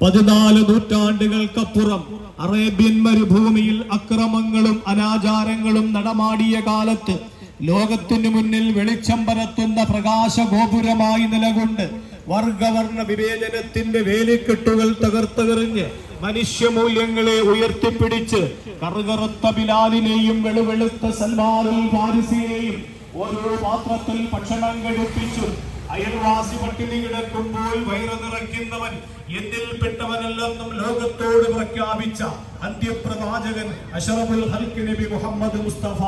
പതിനാല് നൂറ്റാണ്ടുകൾക്കപ്പുറം അറേബ്യൻ മരുഭൂമിയിൽ അക്രമങ്ങളും അനാചാരങ്ങളും നടമാടിയ കാലത്ത് ലോകത്തിനു മുന്നിൽ വെളിച്ചം പരത്തുന്ന പ്രകാശ ഗോപുരമായി നിലകൊണ്ട് വർഗവർണ വിവേചനത്തിന്റെ വേലിക്കെട്ടുകൾ തകർത്തെറിഞ്ഞ് മനുഷ്യമൂല്യങ്ങളെ ഉയർത്തിപ്പിടിച്ച് കറുകറുത്ത ബിലാലിനെയും വെളുവെളുത്ത സൽമാനുൽ ഫാരിസിയെയും ഓരോ പാത്രത്തിൽ ഭക്ഷണം കഴിപ്പിച്ചു. അയൽവാസി പട്ടിണി കിടക്കുമ്പോൾ വയറ് നിറയ്ക്കുന്നവൻ എന്നിൽപ്പെട്ടവനല്ലെന്നും ലോകത്തോട് പ്രഖ്യാപിച്ച അന്ത്യപ്രവാചകൻ അഷറഫുൽ ഹൽക്ക് നബി മുഹമ്മദ് മുസ്തഫ.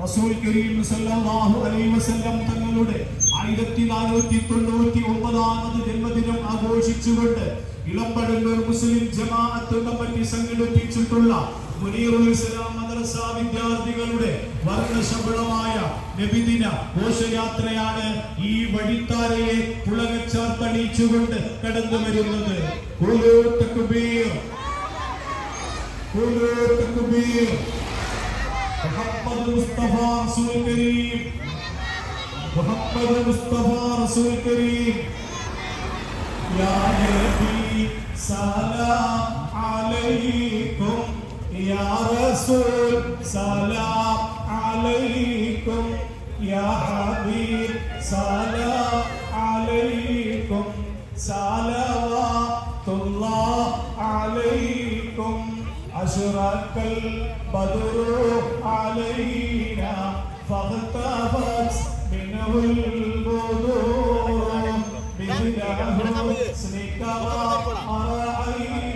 റസൂൽ കരീം സല്ലല്ലാഹു അലൈഹി വസല്ലം തങ്ങളുടെ ആയിരത്തി നാനൂറ്റി തൊണ്ണൂറ്റി ഒമ്പതാമത് ജന്മദിനം ആഘോഷിച്ചുകൊണ്ട് ഇളമ്പടന്നൂർ മുസ്ലിം ജമാഅത്ത് കമ്മിറ്റി സംഘടിപ്പിച്ചിട്ടുള്ള മുനീറുൽ ഇസ്ലാം മദ്രസ വിദ്യാർത്ഥികളുടെ വർണശബളമായ നബിദിന ഘോഷയാത്രയാണ് ഈ വഴിത്താരയെ പുളകച്ചാർത്തണിയിച്ചുകൊണ്ട് കടന്നു വരുന്നത്. കുബീർ തക്ബീർ. തക്ബീർ. محمد المصطفى رسول الكريم. محمد المصطفى رسول الكريم. يا نبي سلام عليكم. يا رسول سلام عليكم. يا حبيب سلام عليكم. سلام أشرق البدر علينا فاغتبت منه البدور مثله حسنك وأرى